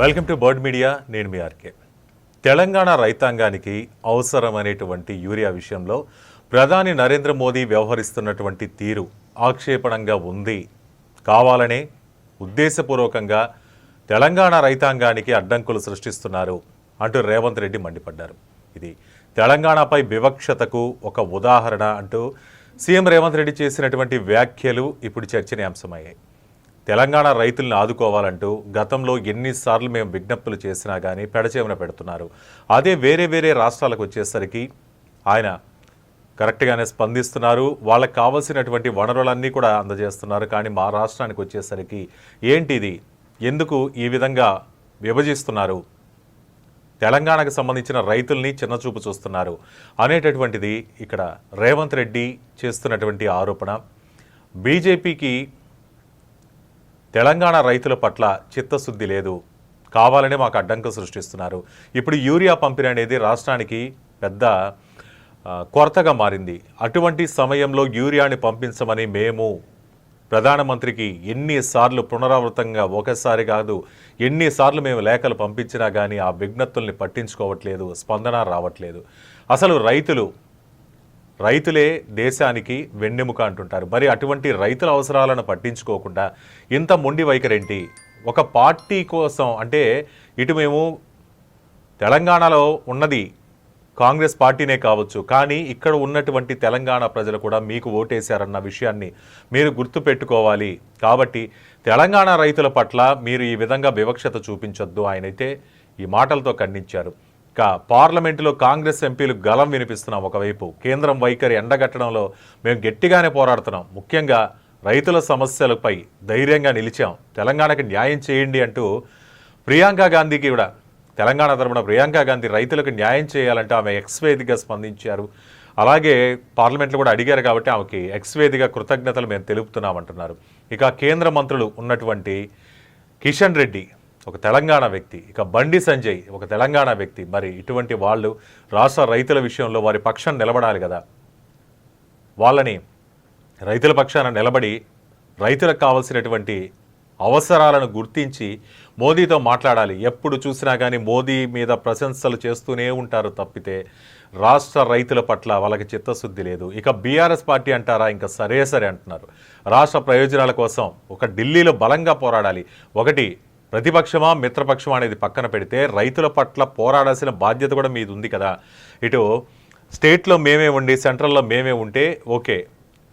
Welcome to bird media నేను మీ RK. Telangana రైతాంగానికి అవసరమైనటువంటి యూరియా విషయంలో ప్రధాని నరేంద్ర మోదీ వ్యవహరిస్తున్నటువంటి తీరు ఆక్షేపణంగా ఉంది. కావాలనే ఉద్దేశపూర్వకంగా తెలంగాణ రైతాంగానికి అడ్డంకులు సృష్టిస్తున్నారు అంటూ రేవంత్ రెడ్డి మండిపడ్డారు. ఇది తెలంగాణపై వివక్షతకు ఒక ఉదాహరణ అంటూ సీఎం రేవంత్ రెడ్డి చేసినటువంటి వ్యాఖ్యలు ఇప్పుడు చర్చనీయాంశమయ్యాయి. తెలంగాణ రైతుల్ని ఆదుకోవాలంటూ గతంలో ఎన్నిసార్లు మేము విజ్ఞప్తులు చేసినా కానీ పెడచేమన పెడుతున్నారు. అదే వేరే వేరే రాష్ట్రాలకు వచ్చేసరికి ఆయన కరెక్ట్గానే స్పందిస్తున్నారు. వాళ్ళకి కావలసినటువంటి వనరులన్నీ కూడా అందజేస్తున్నారు. కానీ మా రాష్ట్రానికి వచ్చేసరికి ఏంటిది ఎందుకు ఈ విధంగా విభజిస్తున్నారు? తెలంగాణకు సంబంధించిన రైతుల్ని చిన్నచూపు చూస్తున్నారు. అనేటటువంటిది ఇక్కడ రేవంత్ రెడ్డి చేస్తున్నటువంటి ఆరోపణ. బీజేపీకి తెలంగాణ రైతుల పట్ల చిత్తశుద్ధి లేదు. కావాలనే మాకు అడ్డంకం సృష్టిస్తున్నారు. ఇప్పుడు యూరియా పంపిణీ అనేది రాష్ట్రానికి పెద్ద కొరతగా మారింది. అటువంటి సమయంలో యూరియాని పంపించమని మేము ప్రధానమంత్రికి ఎన్నిసార్లు పునరావృతంగా ఒకసారి కాదు ఎన్నిసార్లు మేము లేఖలు పంపించినా కానీ ఆ విజ్ఞప్తుల్ని పట్టించుకోవట్లేదు స్పందన రావట్లేదు. అసలు రైతులు రైతులే దేశానికి వెన్నెముక అంటుంటారు. మరి అటువంటి రైతుల అవసరాలను పట్టించుకోకుండా ఇంత మొండి వైఖరేంటి? ఒక పార్టీ కోసం అంటే ఇటు మేము తెలంగాణలో ఉన్నది కాంగ్రెస్ పార్టీనే కావచ్చు కానీ ఇక్కడ ఉన్నటువంటి తెలంగాణ ప్రజలు కూడా మీకు ఓటేశారన్న విషయాన్ని మీరు గుర్తుపెట్టుకోవాలి. కాబట్టి తెలంగాణ రైతుల పట్ల మీరు ఈ విధంగా వివక్షత చూపించొద్దు. ఆయనైతే ఈ మాటలతో ఖండించారు. ఇక పార్లమెంటులో కాంగ్రెస్ ఎంపీలు గలం వినిపిస్తున్నాం ఒకవైపు. కేంద్రం వైఖరి ఎండగట్టడంలో మేము గట్టిగానే పోరాడుతున్నాం. ముఖ్యంగా రైతుల సమస్యలపై ధైర్యంగా నిలిచాం. తెలంగాణకి న్యాయం చేయండి అంటూ ప్రియాంక గాంధీకి కూడా తెలంగాణ తరపున ప్రియాంక గాంధీ రైతులకు న్యాయం చేయాలంటే ఆమె ఎక్స్ వేదికగా స్పందించారు. అలాగే పార్లమెంట్లో కూడా అడిగారు కాబట్టి ఆమెకి ఎక్స్ వేదిక కృతజ్ఞతలు మేము తెలుపుతున్నామంటున్నారు ఇక కేంద్ర మంత్రులు ఉన్నటువంటి కిషన్ రెడ్డి ఒక తెలంగాణ వ్యక్తి ఇక బండి సంజయ్ ఒక తెలంగాణ వ్యక్తి. మరి ఇటువంటి వాళ్ళు రాష్ట్ర రైతుల విషయంలో వారి పక్షం నిలబడాలి కదా. వాళ్ళని రైతుల పక్షాన నిలబడి రైతులకు కావాల్సినటువంటి అవసరాలను గుర్తించి మోదీతో మాట్లాడాలి. ఎప్పుడు చూసినా కానీ మోదీ మీద ప్రశంసలు చేస్తూనే ఉంటారు తప్పితే రాష్ట్ర రైతుల పట్ల వాళ్ళకి చిత్తశుద్ధి లేదు. ఇక బీఆర్ఎస్ పార్టీ అంటారా? ఇంకా సరే సరే అంటున్నారు. రాష్ట్ర ప్రయోజనాల కోసం ఒక ఢిల్లీలో బలంగా పోరాడాలి. ఒకటి ప్రతిపక్షమా మిత్రపక్షమా అనేది పక్కన పెడితే రైతుల పట్ల పోరాడాల్సిన బాధ్యత కూడా మీది ఉంది కదా. ఇటు స్టేట్లో మేమే ఉండి సెంట్రల్లో మేమే ఉంటే ఓకే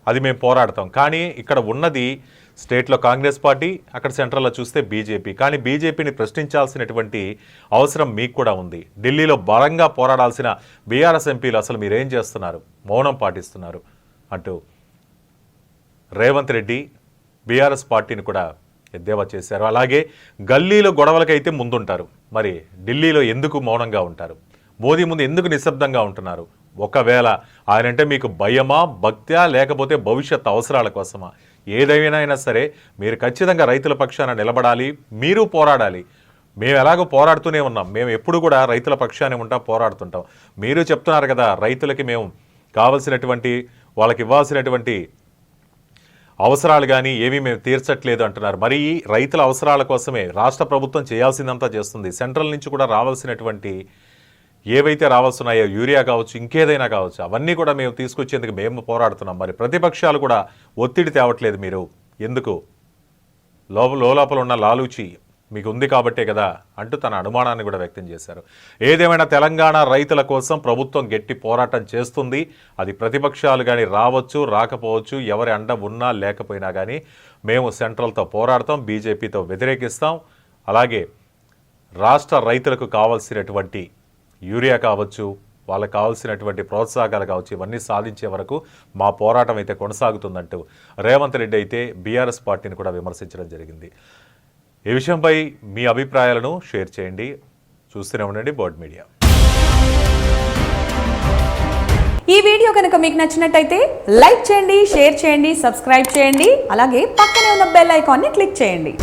అది మేము పోరాడతాం. కానీ ఇక్కడ ఉన్నది స్టేట్లో కాంగ్రెస్ పార్టీ అక్కడ సెంట్రల్లో చూస్తే బీజేపీ. కానీ బీజేపీని ప్రశ్నించాల్సినటువంటి అవసరం మీకు కూడా ఉంది. ఢిల్లీలో బలంగా పోరాడాల్సిన బీఆర్ఎస్ ఎంపీలు అసలు మీరేం చేస్తున్నారు? మౌనం పాటిస్తున్నారు అంటూ రేవంత్ రెడ్డి బీఆర్ఎస్ పార్టీని కూడా ఎద్దేవా చేశారు. అలాగే గల్లీలో గొడవలకైతే ముందుంటారు. మరి ఢిల్లీలో ఎందుకు మౌనంగా ఉంటారు? మోదీ ముందు ఎందుకు నిశ్శబ్దంగా ఉంటున్నారు? ఒకవేళ ఆయనంటే మీకు భయమా భక్త్యా లేకపోతే భవిష్యత్ అవసరాల కోసమా? ఏదైనా అయినా సరే మీరు ఖచ్చితంగా రైతుల పక్షాన నిలబడాలి మీరు పోరాడాలి. మేము ఎలాగో పోరాడుతూనే ఉన్నాం. మేము ఎప్పుడు కూడా రైతుల పక్షానే ఉంటాం పోరాడుతుంటాం. మీరు చెప్తున్నారు కదా రైతులకి మేము కావలసినటువంటి వాళ్ళకి ఇవ్వాల్సినటువంటి అవసరాలు కానీ ఏమీ మేము తీర్చట్లేదు అంటున్నారు. మరి రైతుల అవసరాల కోసమే రాష్ట్ర ప్రభుత్వం చేయాల్సిందంతా చేస్తుంది. సెంట్రల్ నుంచి కూడా రావాల్సినటువంటి ఏవైతే రావాల్సినాయో యూరియా కావచ్చు ఇంకేదైనా కావచ్చు అవన్నీ కూడా మేము తీసుకొచ్చేందుకు మేము పోరాడుతున్నాం. మరి ప్రతిపక్షాలు కూడా ఒత్తిడి తేవట్లేదు మీరు. ఎందుకు? లోపల లోపల ఉన్న లాలూచి మీకు ఉంది కాబట్టే కదా అంటూ తన అనుమానాన్ని కూడా వ్యక్తం చేశారు. ఏదేమైనా తెలంగాణ రైతుల కోసం ప్రభుత్వం గట్టి పోరాటం చేస్తుంది. అది ప్రతిపక్షాలు కానీ రావచ్చు రాకపోవచ్చు ఎవరి అండ ఉన్నా లేకపోయినా కానీ మేము సెంట్రల్తో పోరాడతాం బీజేపీతో వ్యతిరేకిస్తాం. అలాగే రాష్ట్ర రైతులకు కావాల్సినటువంటి యూరియా కావచ్చు వాళ్ళకి కావాల్సినటువంటి ప్రోత్సాహకాలు కావచ్చు ఇవన్నీ సాధించే వరకు మా పోరాటం అయితే కొనసాగుతుందంటూ రేవంత్ రెడ్డి అయితే బీఆర్ఎస్ పార్టీని కూడా విమర్శించడం జరిగింది. ఈ విషయంపై మీ అభిప్రాయాలను షేర్ చేయండి. చూస్తూనే ఉండండి బోర్డ్ మీడియా. ఈ వీడియో కనుక మీకు నచ్చినట్టయితే లైక్ చేయండి షేర్ చేయండి సబ్స్క్రైబ్ చేయండి. అలాగే పక్కనే ఉన్న బెల్ ఐకాన్ని క్లిక్ చేయండి.